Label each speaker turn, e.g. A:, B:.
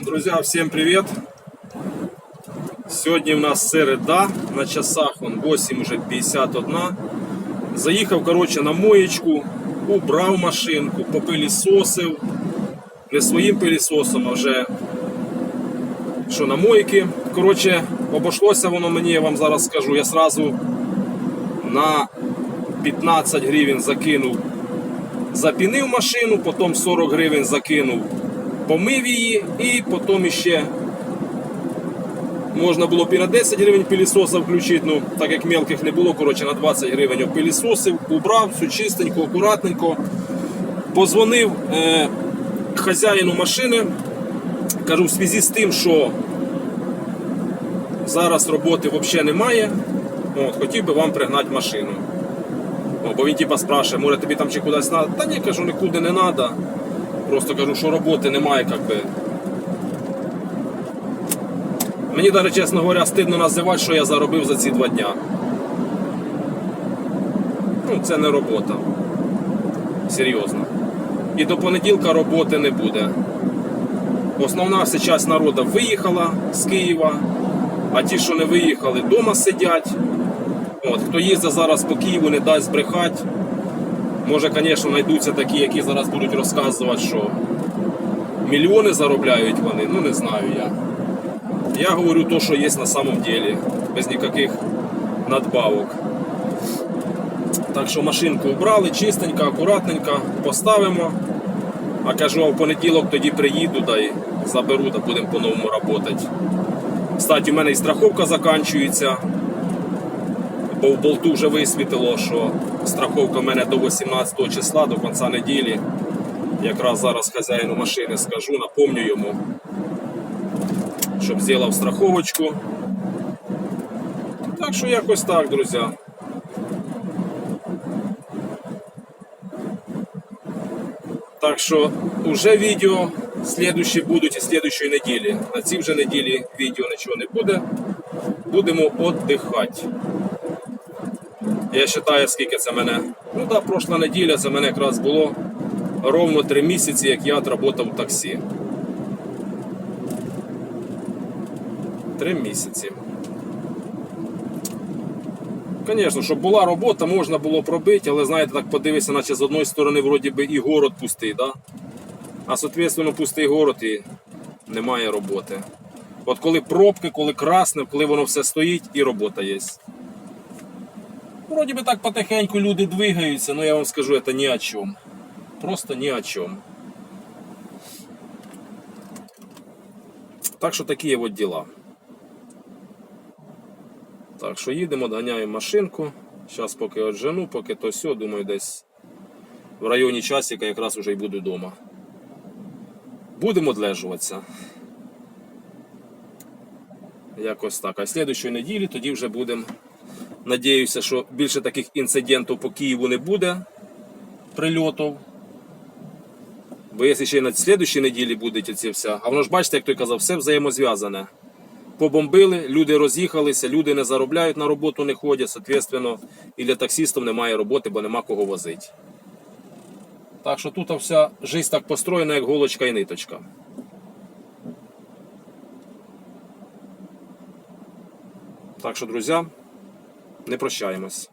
A: Друзья, всем привет! Сьогодні в нас середа, на часах он 8 уже 51. Заїхав, короче, на моєчку, убрав машинку, попилісосив. Не своїм пилісосом, а вже що на мойки. Короче, обійшлося воно мені, я вам зараз скажу. Я сразу на 15 гривень закинув, запінив машину, потім 40 гривень закинув помив її і потім ще можна було б і на 10 гривень пилісоса включити, ну так як мелких не було, коротше на 20 гривень пилісосив, убрав, все чистенько, акуратненько. Позвонив е, хазяїну машини, кажу, в зв'язку з тим, що зараз роботи взагалі немає, от, хотів би вам пригнати машину. О, бо він типа спрашує, може тобі там чи кудись треба. Та ні, кажу, нікуди не треба. Просто кажу, що роботи немає, як би. Мені навіть, чесно говоря, стидно називати, що я заробив за ці два дня. Ну, це не робота. Серйозно. І до понеділка роботи не буде. Основна зараз народа виїхала з Києва, а ті, що не виїхали, вдома сидять. От, хто їздить зараз по Києву, не дасть збрехати. Може, звісно, знайдуться такі, які зараз будуть розказувати, що мільйони заробляють вони, ну не знаю я. Я говорю то, що є на самом деле, без ніяких надбавок. Так що машинку убрали, чистенько, акуратненько, поставимо. А кажу, в понеділок тоді приїду да і заберу, та будемо по-новому працювати. Кстати, у мене і страховка закінчується бо в болту вже висвітило, що страховка в мене до 18 числа, до кінця неділі. Якраз зараз хазяїну машини скажу, напомню йому, щоб зробив страховочку. Так що якось так, друзі. Так що вже відео слідущі будуть і слідущої неділі. На цій вже неділі відео нічого не буде. Будемо віддихати. Я вважаю, скільки це мене. Ну так, пройшла неділя, це мене якраз було ровно три місяці, як я відработав в таксі. Три місяці. Звісно, щоб була робота, можна було пробити, але знаєте, так подивися, наче з одної сторони вроді би і город пустий, да? а соответственно пустий город і немає роботи. От коли пробки, коли красне, коли воно все стоїть і робота є. Вроді би так потихеньку люди двигаються, но я вам скажу, это ни о чем. Просто ни о чем. Так що такі от діла. Так що їдемо, доганяємо машинку. Зараз поки отжену, поки то все, думаю, десь в районі часика якраз уже й буду вдома. Будемо одлежуватися. Якось так. А слідчої неділі тоді вже будемо. Надіюся, що більше таких інцидентів по Києву не буде прильотів. Бо якщо ще й на слідчій неділі буде ці вся. А воно ж бачите, як той казав, все взаємозв'язане. Побомбили, люди роз'їхалися, люди не заробляють на роботу, не ходять, соответственно, і для таксистів немає роботи, бо нема кого возити. Так що тут вся життя так построєна, як голочка і ниточка. Так що, друзі, не прощаємось.